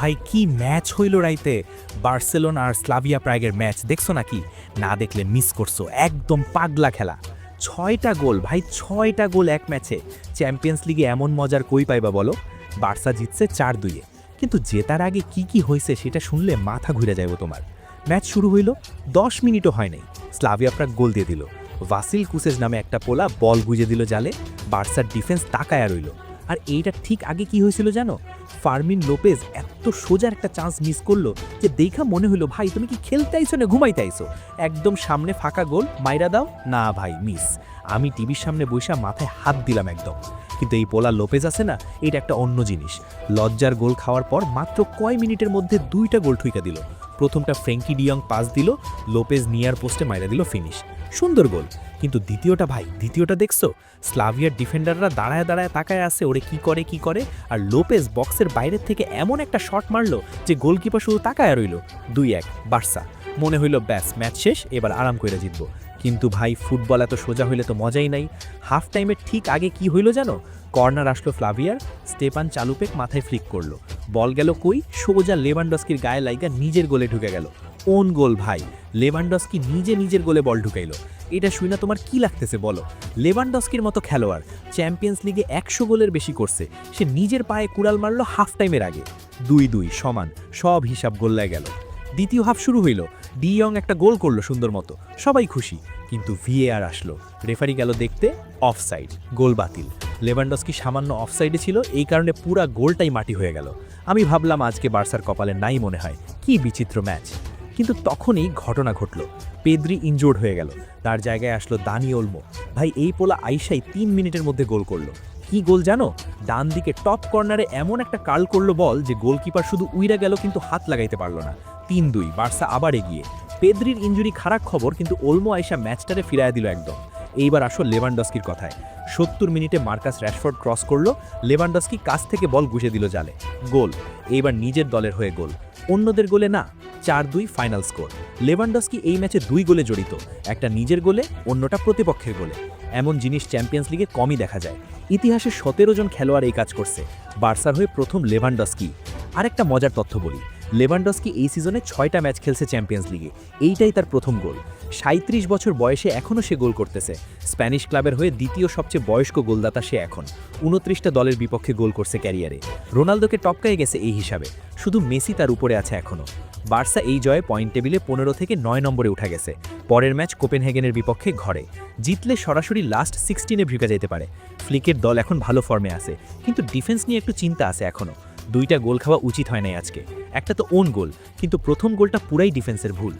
ভাই, কি ম্যাচ হইল রাইতে? বার্সেলোনা আর স্লাভিয়া প্রাগের ম্যাচ দেখছ নাকি? না দেখলে মিস করছ, একদম পাগলা খেলা। ছয়টা গোল, ভাই, ছয়টা গোল এক ম্যাচে। চ্যাম্পিয়ন্স লিগে এমন মজার কই পাইবা বলো? বার্সা জিতছে চার দুইয়ে কিন্তু জেতার আগে কি কি হয়েছে সেটা শুনলে মাথা ঘুরে যাইব তোমার। ম্যাচ শুরু হইল, দশ মিনিটও হয় নাই। স্লাভিয়া প্রাগ গোল দিয়ে দিল। ভাসিল কুসেজ নামে একটা পোলা বল গুজে দিল জালে। বার্সার ডিফেন্স তাকায়া রইল। আর এইটা ঠিক আগে কি হয়েছিল জানো? ফার্মিন লোপেজ এত সোজার একটা চান্স মিস করল যে দেখা মনে হলো, ভাই, তুমি কি খেলতে আইছো না ঘুমাইতে আইছো? একদম সামনে ফাঁকা গোল, মাইরা দাও। না, ভাই মিস আমি টিভির সামনে বৈশা মাথায় হাত দিলাম একদম। কিন্তু এই পোলা লোপেজ আছে না, এটা একটা অন্য জিনিস। লজ্জার গোল খাওয়ার পর মাত্র কয় মিনিটের মধ্যে দুইটা গোল ঠুইকা দিল। প্রথমটা ফ্রেঙ্কি ডিয়ং পাস দিল, লোপেজ নিয়ার পোস্টে মাইরা দিল ফিনিশ। সুন্দর গোল। কিন্তু দ্বিতীয়টা ভাই, দ্বিতীয়টা দেখছ? স্লাভিয়ার ডিফেন্ডাররা দাঁড়ায় দাঁড়ায় তাকায় আছে, ওরে কি করে কি করে? আর লোপেজ বক্সের বাইরের থেকে এমন একটা শট মারলো যে গোলকিপার শুধু তাকায় রইল। দুই এক, বার্সা। মনে হইল, ব্যাস, ম্যাচ শেষ, এবার আরাম করে জিতবো। কিন্তু ভাই, ফুটবল এত সোজা হইলে তো মজাই নাই। হাফ টাইমের ঠিক আগে কি হইল জানো? কর্নার আসলো ফ্লাভিয়ার স্টেপান চালুপেক মাথায় ফ্লিক করল। বল গেল কই? সোজা লেভানডস্কির গায়ে লাইগা নিজের গোলে ঢুকে গেল। ওন গোল, ভাই। লেভানডস্কি নিজে নিজের গোলে বল ঢুকাইলো। এটা শুই না তোমার কি লাগতেছে, বলো? লেভানডস্কির মতো খেলোয়াড় চ্যাম্পিয়ন্স লিগে একশো গোলের বেশি করছে। সে নিজের পায়ে কুড়াল মারলো হাফ টাইমের আগে। দুই দুই, সমান। সব হিসাব গোল্লায় গেল। দ্বিতীয় হাফ শুরু হইল। ডিয়ং একটা গোল করল সুন্দর মতো। সবাই খুশি। কিন্তু ভিএআর আসলো। রেফারি গেল দেখতে অফসাইড। গোল বাতিল। লেভানডস্কি সামান্য অফসাইডে ছিল, এই কারণে পুরা গোলটাই মাটি হয়ে গেল। আমি ভাবলাম আজকে বার্সার কপালে নাই মনে হয়। কি বিচিত্র ম্যাচ। কিন্তু তখনই ঘটনা ঘটল। পেদ্রি ইনজোর্ড হয়ে গেল। তার জায়গায় আসলো দানি ওলমো। ভাই, এই পোলা আইসাই তিন মিনিটের মধ্যে গোল করল। কি গোল জানো? ডান দিকে টপ কর্নারে এমন একটা কার্ল করল বল যে গোলকিপার শুধু উইরা গেল কিন্তু হাত লাগাইতে পারল না। তিন দুই, বার্সা আবার এগিয়ে। পেদ্রির ইঞ্জুরি খারাপ খবর, কিন্তু ওলমো আইসা ম্যাচটারে ফিরায় দিল একদম। এইবার আসো লেভানডস্কির কথায়। সত্তর মিনিটে মার্কাস র্যাশফোর্ড ক্রস করল, লেভানডস্কি কাছ থেকে বল গুজে দিল জালে। গোল, এইবার নিজের দলের হয়ে গোল। অন্যদের গোলে না, চার দুই ফাইনাল স্কোর। লেভানডস্কি এই ম্যাচে দুই গোলে জড়িত, একটা নিজের গোলে, অন্যটা প্রতিপক্ষের গোলে। এমন জিনিস চ্যাম্পিয়ন্স লিগে কমই দেখা যায়। ইতিহাসে সতেরো জন খেলোয়াড় এই কাজ করছে। বার্সার হয়ে প্রথম লেভানডস্কি। আরেকটা মজার তথ্য বলি। লেভানডস্কি এই সিজনে ছয়টা ম্যাচ খেলছে চ্যাম্পিয়ন্স লিগে। এইটাই তার প্রথম গোল। সাঁত্রিশ বছর বয়সে এখনও সে গোল করতেছে। স্প্যানিশ ক্লাবের হয়ে দ্বিতীয় সবচেয়ে বয়স্ক গোলদাতা সে এখন। উনত্রিশটা দলের বিপক্ষে গোল করছে ক্যারিয়ারে। রোনালদোকে টপকায় গেছে এই হিসাবে। শুধু মেসি তার উপরে আছে এখনও। বার্সা এই জয়ে পয়েন্ট টেবিলে পনেরো থেকে নয় নম্বরে উঠা গেছে। পরের ম্যাচ কোপেনহেগেনের বিপক্ষে ঘরে। জিতলে সরাসরি লাস্ট সিক্সটিনে ঢুকে যেতে পারে। ফ্লিকের দল এখন ভালো ফর্মে আছে। কিন্তু ডিফেন্স নিয়ে একটু চিন্তা আছে এখনও। দুইটা গোল খাওয়া উচিত হয় নাই আজকে। একটা তো ওন গোল কিন্তু প্রথম গোলটা পুরাই ডিফেন্সের ভুল।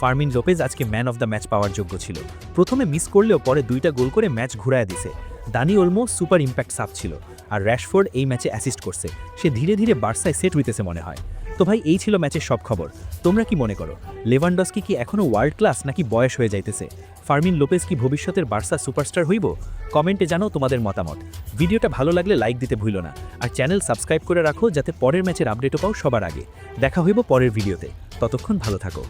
ফার্মিন লোপেজ আজকে ম্যান অফ দ্য ম্যাচ পাওয়ার যোগ্য ছিল। প্রথমে মিস করলেও পরে দুইটা গোল করে ম্যাচ ঘুরায় দিছে। দানি ওলমো সুপার ইম্প্যাক্ট সাপ ছিল। আর র্যাশফোর্ড এই ম্যাচে অ্যাসিস্ট করছে। সে ধীরে ধীরে বার্সায় সেট হইতেছে মনে হয়। তো ভাই, এই ছিল ম্যাচের সব খবর। তোমরা কি মনে করো, লেভানডস্কি কি এখনও ওয়ার্ল্ড ক্লাস নাকি বয়স হয়ে যাইতেছে? ফার্মিন লোপেজ কি ভবিষ্যতের বার্সা সুপারস্টার হইব? কমেন্টে জানো তোমাদের মতামত। ভিডিওটা ভালো লাগলে লাইক দিতে ভুলো না। আর চ্যানেল সাবস্ক্রাইব করে রাখো যাতে পরের ম্যাচের আপডেটও পাও সবার আগে। দেখা হইব পরের ভিডিওতে ততক্ষণ ভালো থাকো।